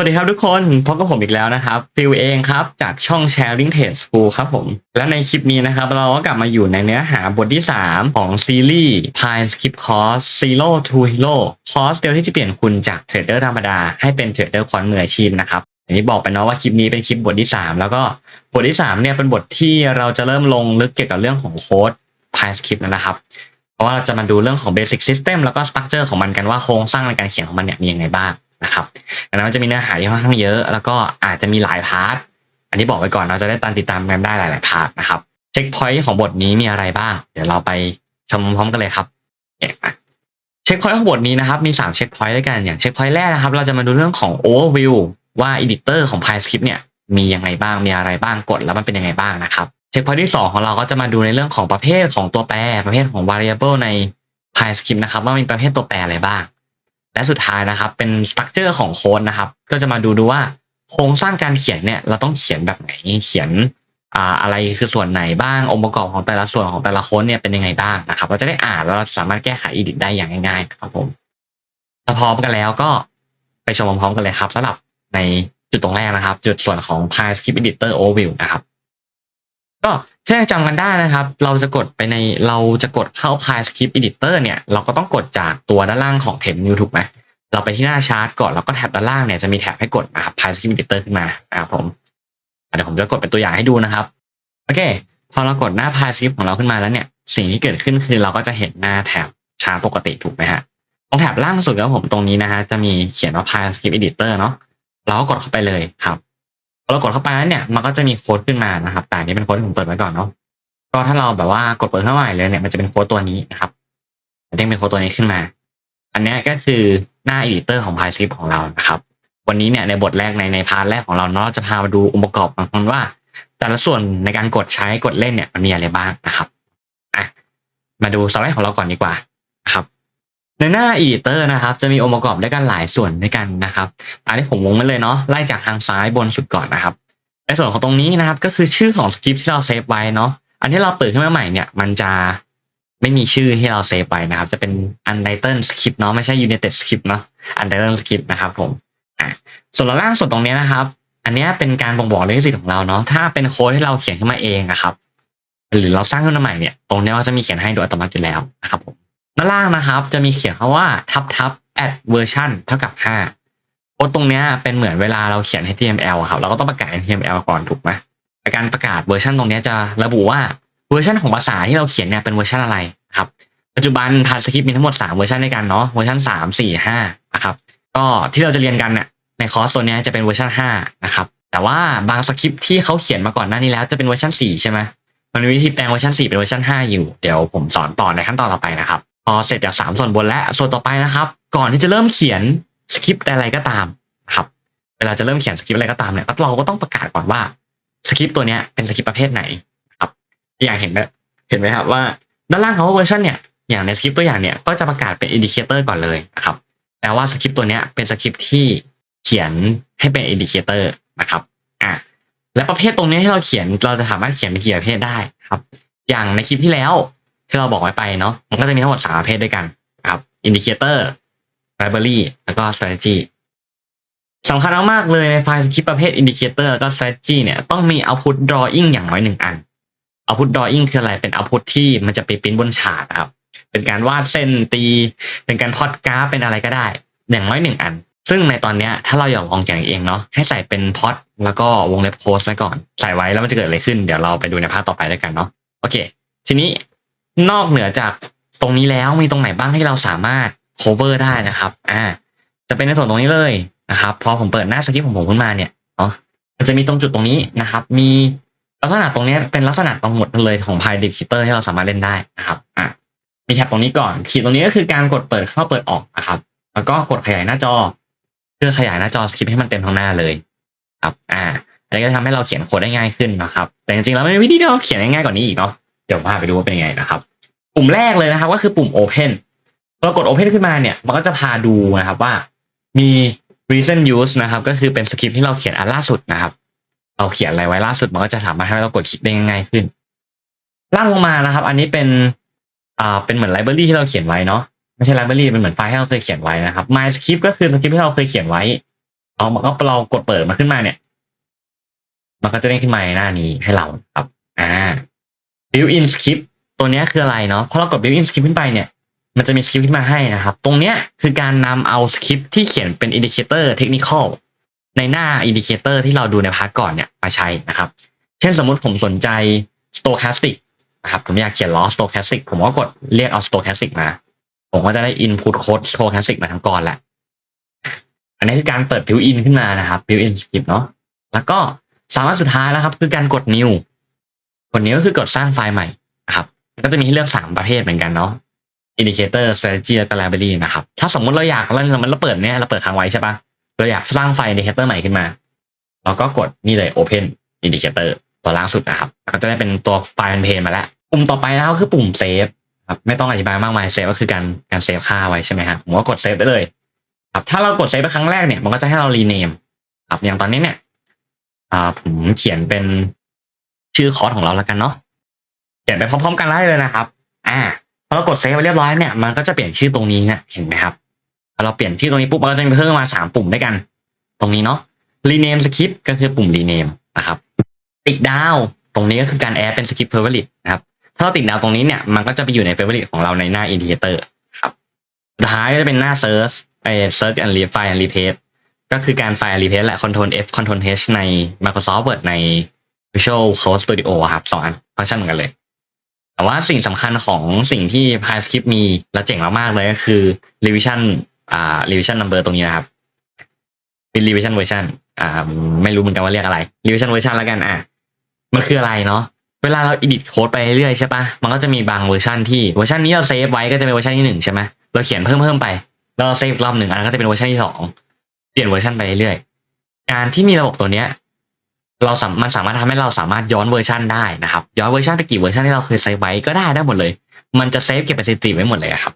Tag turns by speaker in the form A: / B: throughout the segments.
A: วัสดีครับทุกคนพบกับผมอีกแล้วนะครับฟิวเองครับ จากช่อง Sharing t a s t School ครับผม และในคลิปนี้นะครับ เราก็กลับมาอยู่ในเนื้อหาบทที่ 3 ของซีรีส์ Pine Skip Course Zero to Hero คอร์สเดียวที่จะเปลี่ยนคุณจากเทรดเดอร์ธรรมดา ให้เป็นเทรดเดอร์ควอนมืออาชีพนะครับอย่างที่บอกไปเนาะว่าคลิปนี้เป็นคลิปบทที่ 3 แล้วก็บทที่3เนี่ยเป็นบทที่เราจะเริ่มลงลึกเกี่ยวกับเรื่องของโค้ด Pine Skip แล้วนะครับเพราะว่าเราจะมาดูเรื่องของ Basic System แล้วก็ Structure ของมันกันว่าโครงสร้างในการเขียนของมันเนี่ยมียังไงบ้าง นะครับดังนั้นมันจะมีเนื้อหาที่ค่อนข้างเยอะ แล้วก็อาจจะมีหลายพาร์ทอันนี้บอกไว้ก่อนเราจะได้ตามติดตามกันได้หลาย ๆ พาร์ทนะครับเช็คพอยต์ของบทนี้มีอะไรบ้าง เดี๋ยวเราไปชมพร้อมกันเลยครับเช็คพอยต์ของบทนี้นะครับมี3เช็คพอยต์ด้วยกันอย่างเช็คพอยต์แรกนะครับ เราจะมาดูเรื่องของ overview ว่า editor ของ PyScript เนี่ยมียังไงบ้างมีอะไรบ้างกดแล้วมันเป็นยังไงบ้างนะครับเช็คพอยต์ที่ 2 ของเราก็จะมาดูในเรื่องของประเภทของตัวแปร ประเภทของ variable ใน PyScript นะครับว่ามีประเภทตัวแปรอะไรบ้าง และสุดท้ายนะครับเป็นสตรัคเจอร์ของโค้ดนะครับ ก็จะมาดูดูว่าโครงสร้างการเขียนเนี่ยเราต้องเขียนแบบไหนเขียนอะไรคือส่วนไหนบ้างองค์ประกอบของแต่ละส่วนของแต่ละโค้ดเนี่ยเป็นยังไงบ้างนะครับ เราจะได้อ่านแล้วเราสามารถแก้ไขอีดิทได้อย่างง่ายๆครับผมถ้าพร้อมกันแล้วก็ไปชมพร้อมๆกันเลยครับสำหรับในจุดตรงแรกนะครับ จุดส่วนของ PyScript Editor Overview นะครับ ก็ถ้ายังจำกันได้นะครับ เราจะกดไปในเราจะกดเข้า PyScript Editor เนี่ย เราก็ต้องกดจากตัวด้านล่างของเทมนิวถูกไหมเราไปที่หน้าชาร์ตก่อนแล้วก็แท็บด้านล่างเนี่ยจะมีแท็บให้กดนะครับ PyScript Editor ขึ้นมานะครับผมเดี๋ยวผมจะกดเป็นตัวอย่างให้ดูนะครับโอเค พอเรากดหน้า PyScript ของเราขึ้นมาแล้วเนี่ย สิ่งที่เกิดขึ้นคือเราก็จะเห็นหน้าแท็บชาร์ตปกติถูกไหมฮะตรงแท็บล่างสุดครับผมตรงนี้นะฮะจะมีเขียนว่า PyScript Editor เนาะเราก็กดเข้าไปเลยครับ พอเรากดเข้าไปแล้วเนี่ยมันก็จะมีโค้ดขึ้นมานะครับ แต่นี้เป็นโค้ดที่ผมเปิดไว้ก่อนเนาะก็ถ้าเราแบบว่ากดเปิดเข้าไปเลยเนี่ยมันจะเป็นโค้ดตัวนี้นะครับจะเด้งเป็นโค้ดตัวนี้ขึ้นมา อันนี้ก็คือหน้า editor ของ PyScript ของเรานะครับ วันนี้เนี่ยในบทแรกในในพาร์ทแรกของเราเนาะจะพามาดูองค์ประกอบของมันว่า แต่ละส่วนในการกดใช้กดเล่นเนี่ยมันมีอะไรบ้างนะครับอะมาดูสไลด์ของเราก่อนดีกว่านะครับ ในหน้า editor นะครับจะมีองค์ประกอบด้วยกันหลายส่วนด้วยกันนะครับอันที่ผมวงไว้เลยเนาะไล่จากทางซ้ายบนสุดก่อนนะครับ ในส่วนของตรงนี้นะครับ ก็คือชื่อของสคริปที่เราเซฟไว้เนาะอันที่เราเปิดขึ้นมาใหม่เนี่ย มันจะไม่มีชื่อที่เราเซฟไว้นะครับ จะเป็น untitled script เนาะไม่ใช่ united script เนาะ untitled script นะครับผมอะส่วนล่างสุดตรงนี้นะครับ อันนี้เป็นการบ่งบอกลิขสิทธิ์ของเราเนาะถ้าเป็นโค้ดที่เราเขียนขึ้นมาเองนะครับ หรือเราสร้างขึ้นมาใหม่เนี่ย ตรงนี้ก็จะมีเขียนให้โดยอัตโนมัติอยู่แล้วนะครับผม ด้านล่างนะครับจะมีเขียนคำว่าทับทับ add version เท่ากับ 5 โค้ดตรงเนี้ยเป็นเหมือนเวลาเราเขียน HTML อะครับเราก็ต้องประกาศ HTML ก่อนถูกไหมการประกาศเวอร์ชันตรงเนี้ยจะระบุว่าเวอร์ชันของภาษาที่เราเขียนเนี่ยเป็นเวอร์ชันอะไรครับปัจจุบันพาสคริปมีทั้งหมด 3 เวอร์ชันด้วยกันเนาะเวอร์ชัน3 4 5นะครับก็ที่เราจะเรียนกันเนี่ยในคอร์สตัวเนี้ยจะเป็นเวอร์ชัน5นะครับแต่ว่าบางสคริปต์ที่เขาเขียนมาก่อนหน้านี้แล้วจะเป็นเวอร์ชัน4ใช่ไหมมันมีวิธีแปลงเวอร์ชัน4เป็นเวอร์ชัน5อยู่เดี๋ยวผมสอนต่อในขั้นตอนต่อไปนะครับ อเสร็จจาก3ส่วนบนและส่วนต่อไปนะครับ ก่อนที่จะเริ่มเขียนสคริปต์อะไรก็ตามนะครับ เวลาจะเริ่มเขียนสคริปต์อะไรก็ตามเนี่ยเราก็ต้องประกาศก่อนว่าสคริปต์ตัวเนี้ยเป็นสคริปต์ประเภทไหนครับอย่างเห็นไหมเห็นไหมครับว่าด้านล่างของเวอร์ชันเนี่ยอย่างในสคริปต์ตัวอย่างเนี่ยก็จะประกาศเป็นอินดิเคเตอร์ก่อนเลยนะครับแต่ว่าสคริปต์ตัวเนี้ยเป็นสคริปต์ที่เขียนให้เป็นอินดิเคเตอร์นะครับอะและประเภทตรงนี้ที่เราเขียนเราจะสามารถเขียนเป็นกี่ประเภทได้ครับ อย่างในคลิปที่แล้ว ที่เราบอกไว้ไปเนาะมันก็จะมีทั้งหมดสามประเภทด้วยกันครับอินดิเคเตอร์ library แล้วก็ strategy สำคัญมากๆเลยในไฟล์สคริปต์ประเภท indicator แล้วก็ strategy เนี่ยต้องมี output drawing อย่างน้อยหนึ่งอัน output drawing คืออะไรเป็น output ที่มันจะไปปริ้นบนฉากครับ เป็นการวาดเส้นตี เป็นการพอดกราฟเป็นอะไรก็ได้ อย่างน้อยหนึ่งอัน ซึ่งในตอนนี้ถ้าเราอยากลองอย่างเองเนาะให้ใส่เป็นพอดแล้วก็วงเล็บโพสไว้ก่อน ใส่ไว้แล้วมันจะเกิดอะไรขึ้น เดี๋ยวเราไปดูในภาพต่อไปด้วยกันเนาะโอเค ทีนี้ นอกเหนือจากตรงนี้แล้วมีตรงไหนบ้างที่เราสามารถ cover ได้นะครับ อ่า จะเป็นในส่วนตรงนี้เลยนะครับ พอผมเปิดหน้าสคริปต์ของผมขึ้นมาเนี่ยเนาะมันจะมีตรงจุดตรงนี้นะครับ มีลักษณะตรงนี้เป็นลักษณะตรงหมดเลยของ Py Dictator ที่เราสามารถเล่นได้นะครับ อะ มีแท็บตรงนี้ก่อนขีดตรงนี้ก็คือการกดเปิดเข้าเปิดออกนะครับ แล้วก็กดขยายหน้าจอ เพื่อขยายหน้าจอสคริปต์ให้มันเต็มทั้งหน้าเลย ครับ อ่าอันนี้ก็จะทำให้เราเขียนโค้ดได้ง่ายขึ้นนะครับ แต่จริงๆแล้วมันมีวิธีที่เราเขียนง่ายกว่านี้อีกเนาะ เดี๋ยวพาไปดูว่าเป็นยังไงนะครับ ปุ่มแรกเลยนะครับ ก็คือปุ่ม Open เรากด Open ขึ้นมาเนี่ย มันก็จะพาดูนะครับว่ามี recent use นะครับ ก็คือเป็นสคริปที่เราเขียนอันล่าสุดนะครับ เราเขียนอะไรไว้ล่าสุดมันก็จะสามารถให้เรากดคลิกได้ง่ายขึ้น ล่างลงมานะครับ อันนี้เป็นอ่าเป็นเหมือนไลบรารีที่เราเขียนไว้เนาะไม่ใช่ไลบรารีเป็นเหมือนไฟล์ที่เราเคยเขียนไว้นะครับ my script ก็คือสคริปที่เราเคยเขียนไว้ เอามันก็เรากดเปิดมาขึ้นมาเนี่ย มันก็จะได้ขึ้นมาในหน้านี้ให้เราครับอ่า built-in script ตัวนี้คืออะไรเนาะพอเรากด built-in script ขึ้นไปเนี่ยมันจะมีสคริปต์ขึ้นมาให้นะครับ ตรงเนี้ยคือการนำเอาสคริปต์ที่เขียนเป็นอินดิเคเตอร์เทคนิคอลในหน้าอินดิเคเตอร์ที่เราดูในพาร์ทก่อนเนี่ยมาใช้นะครับ เช่นสมมุติผมสนใจ stochastic นะครับ ผมอยากเขียนล้อ stochastic ผมก็กดเรียกเอา stochastic มา ผมก็จะได้ input code stochastic มาทั้งก้อนแหละ อันนี้คือการเปิด built-in ขึ้นมานะครับ built-in script เนาะ แล้วก็สามารถสุดท้ายแล้วครับ คือการกด new กด new ก็คือกดสร้างไฟล์ใหม่นะครับ ก็จะมีให้เลือก3ประเภทเหมือนกันเนาะ indicator strategy และ library นะครับ ถ้าสมมุติเราอยากเราสมมติเราเปิดเนี่ยเราเปิดค้างไว้ใช่ปะเราอยากสร้างไฟล์ indicator ใหม่ขึ้นมา เราก็กดนี่เลย open indicator ตัวล่างสุดนะครับ ก็จะได้เป็นตัวไฟล์เพนมาแล้ว ปุ่มต่อไปแล้วคือปุ่ม save ครับไม่ต้องอธิบายมากมาย save ก็คือการการเซฟค่าไว้ใช่ไหมครับผมก็กด save ได้เลย ครับ ถ้าเรากด save ไปครั้งแรกเนี่ย มันก็จะให้เรา rename ครับ อย่างตอนนี้เนี่ยอ่าผมเขียนเป็นชื่อคอร์สของเราแล้วกันเนาะ เขียนไปพร้อมๆกันได้เลยนะครับ อ่าพอเรากดเซฟไปเรียบร้อยเนี่ย มันก็จะเปลี่ยนชื่อตรงนี้เนี่ยเห็นไหมครับพอเราเปลี่ยนชื่อตรงนี้ปุ๊บมันก็จะมีเพิ่มมาสามปุ่มด้วยกัน ตรงนี้เนาะ rename script ก็คือปุ่ม rename นะครับ ติดดาวตรงนี้ก็คือการ add เป็น script favorite นะครับ ถ้าเราติดดาวตรงนี้เนี่ย มันก็จะไปอยู่ใน favorite ของเราในหน้า indicator ครับสุดท้ายก็จะเป็นหน้า search ไอ้ search and re file and replace ก็คือการ file replace และ control F control H ใน Microsoft Word ใน Visual Code Studio ครับสองอันฟังก์ชันเหมือนกันเลย แต่ว่าสิ่งสำคัญของสิ่งที่ PyScript มีและเจ๋งมากๆเลยก็คือ revision อ่า revision number ตรงนี้นะครับ เป็น revision version อ่าไม่รู้เหมือนกันว่าเรียกอะไร revision version แล้วกันอะมันคืออะไรเนาะเวลาเรา edit code ไปเรื่อยใช่ปะมันก็จะมีบางเวอร์ชันที่เวอร์ชันนี้เราเซฟไว้ก็จะเป็นเวอร์ชันที่หนึ่งใช่ไหมเราเขียนเพิ่มเพิ่มๆไปแล้วเราเซฟรอบหนึ่งอันนั้นก็จะเป็นเวอร์ชันที่สองเปลี่ยนเวอร์ชันไปเรื่อยการที่มีระบบตัวเนี้ย เราสามมันสามารถทำให้เราสามารถย้อนเวอร์ชันได้นะครับ ย้อนเวอร์ชันไปกี่เวอร์ชันที่เราเคยเซฟไว้ก็ได้ได้หมดเลย มันจะเซฟเก็บเป็นสถิติไว้หมดเลยครับ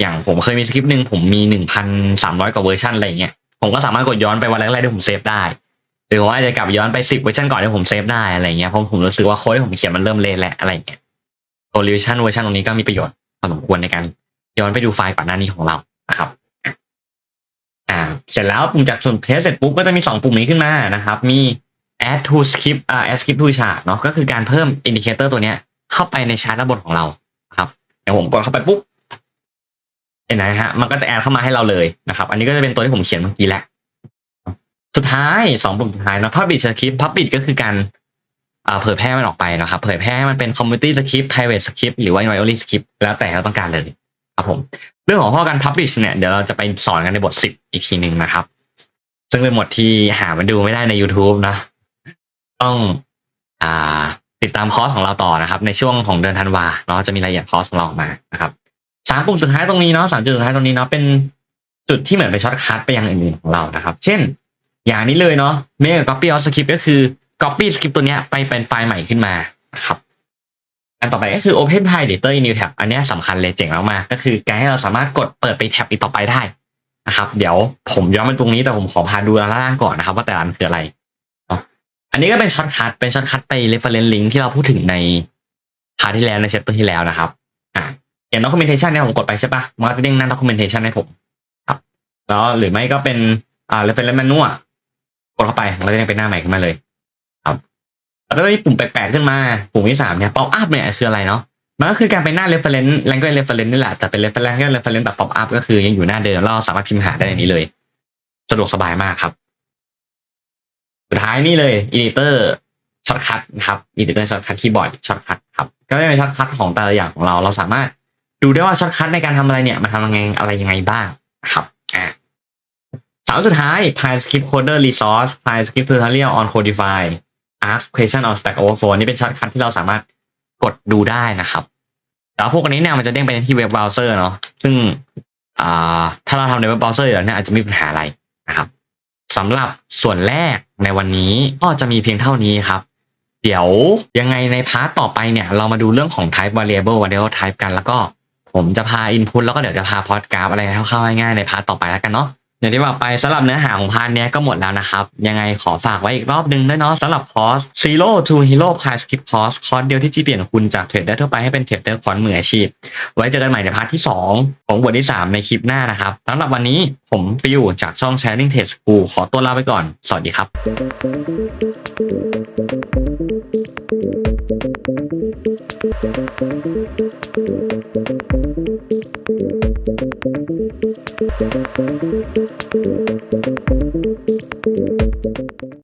A: อย่างผมเคยมีสคริปต์หนึ่งผมมีหนึ่งพันสามร้อยกว่าเวอร์ชันอะไรเงี้ยผมก็สามารถกดย้อนไปวันแรกๆที่ผมเซฟได้ หรือว่าจะกลับย้อนไปสิบเวอร์ชันก่อนที่ผมเซฟได้อะไรเงี้ยเพราะผมรู้สึกว่าโค้ดที่ผมเขียนมันเริ่มเละแหล้วอะไรเงี้ยตัวรีวิชันเวอร์ชันตรงนี้ก็มีประโยชน์พอสมควรในการย้อนไปดูไฟล์ก่อนหน้านี้ของเรานะครับอ่าเสร็จแล้วปุ่มจากส่วนเทสเสร็จปุ๊บก็จะมีสองปุ่มนี้ขึ้นมานะครับ มี add to script อ่า add script to chart เนาะก็คือการเพิ่ม indicator ตัวเนี้ยเข้าไปในชาร์ตด้านบของเราครับเดี๋ยวผมกดเข้าไปปุ๊บเห็นไหมฮะมันก็จะแอดเข้ามาให้เราเลยนะครับ อันนี้ก็จะเป็นตัวที่ผมเขียนเมื่อกี้แหละสุดท้ายสองปุ่มสุดท้ายเนาะ publish script publish ก็คือการอ่าเผยแพร่มันออกไปนะครับ เผยแพร่ให้มันเป็น community script private script หรือว่า entirely script แล้วแต่เราต้องการเลยครับผม เรื่องของข้อการ publish เนี่ยเดี๋ยวเราจะไปสอนกันในบท 10 อีกทีหนึ่งนะครับ ซึ่งเป็นบทที่หามาดูไม่ได้ใน YouTube นะ ต้องอ่าติดตามคอร์สของเราต่อนะครับ ในช่วงของเดือนธันวาเนาะจะมีรายละเอียดคอร์สของเราออกมานะครับสามปุ่มสุดท้ายตรงนี้เนาะสามจุดสุดท้ายตรงนี้เนาะเป็นจุดที่เหมือนเป็นช็อตคัทไปยังอื่นๆของเรานะครับ เช่น อย่างนี้เลยเนาะ make a copy of script ก็คือ copy script ตัวเนี้ยไปเป็นไฟล์ใหม่ขึ้นมานะครับอันต่อไปก็คือ open file editor in new tab อันนี้สำคัญเลยเจ๋งมากๆก็คือการให้เราสามารถกดเปิดไปแท็บอีกต่อไปได้นะครับ เดี๋ยวผมย้อนมาตรงนี้แต่ผมขอพาดูล่างก่อนนะครับ ว่าแต่ละอันคืออะไร อันนี้ก็เป็นช็อตคัทเป็นช็อตคัทไป reference link ที่เราพูดถึงในพาที่แล้วในเชปเตอร์ที่แล้วนะครับ อ่าอย่าง documentation เนี่ยผมกดไปใช่ปะมันก็จะเด้งหน้า documentation ให้ผมครับ แล้วหรือไม่ก็เป็นอ่า reference manual กดเข้าไปมันก็จะเด้งเป็นหน้าใหม่ขึ้นมาเลย ครับแล้วก็มีปุ่มแปลกๆขึ้นมา ปุ่มที่สามเนี่ย pop up เนี่ยคืออะไรเนาะมันก็คือการเป็นหน้า reference language reference นี่แหละแต่เป็น reference language reference แบบ pop up ก็คือยังอยู่หน้าเดิมเราสามารถพิมพ์หาได้ในนี้เลย สะดวกสบายมากครับ สุดท้ายนี่เลย editor shortcut นะครับ editor shortcut keyboard shortcut ครับ ก็จะเป็น shortcut ของแต่ละอย่างของเรา เราสามารถดูได้ว่า shortcut ในการทำอะไรเนี่ยมันทำยังไงอะไรยังไงบ้างครับอ่าสามสุดท้าย PyScript Coder Resource PyScript Tutorial on Codify Ask Question on Stack Overflow นี่เป็นช็อตคัทที่เราสามารถกดดูได้นะครับแต่ว่าพวกนี้เนี่ยมันจะเด้งไปที่เว็บเบราว์เซอร์เนาะซึ่งอ่าถ้าเราทำในเว็บเบราว์เซอร์อยู่แล้วเนี่ยอาจจะมีปัญหาอะไรนะครับ สำหรับส่วนแรกในวันนี้ก็จะมีเพียงเท่านี้ครับ เดี๋ยวยังไงในพาร์ตต่อไปเนี่ย เรามาดูเรื่องของ type variable variable type กันแล้วก็ผมจะพา input แล้วก็เดี๋ยวจะพา plot graph อะไรคร่าวๆง่ายๆในพาร์ตต่อไปแล้วกันเนาะ อย่างที่บอกไปสำหรับเนื้อหาของพาร์ทเนี้ยก็หมดแล้วนะครับ ยังไงขอฝากไว้อีกรอบนึงด้วยเนาะสำหรับคอร์ส Zero to Hero Price Skip Course คอร์สเดียวที่จะเปลี่ยนคุณจากเทรดเดอร์ทั่วไปให้เป็นเทรดเดอร์คอนมืออาชีพ ไว้เจอกันใหม่ในพาร์ทที่ 2 ของบทที่ 3 ในคลิปหน้านะครับสำหรับวันนี้ผมฟิวจากช่อง Sharing Trade School ขอตัวลาไปก่อน สวัสดีครับ Thank you.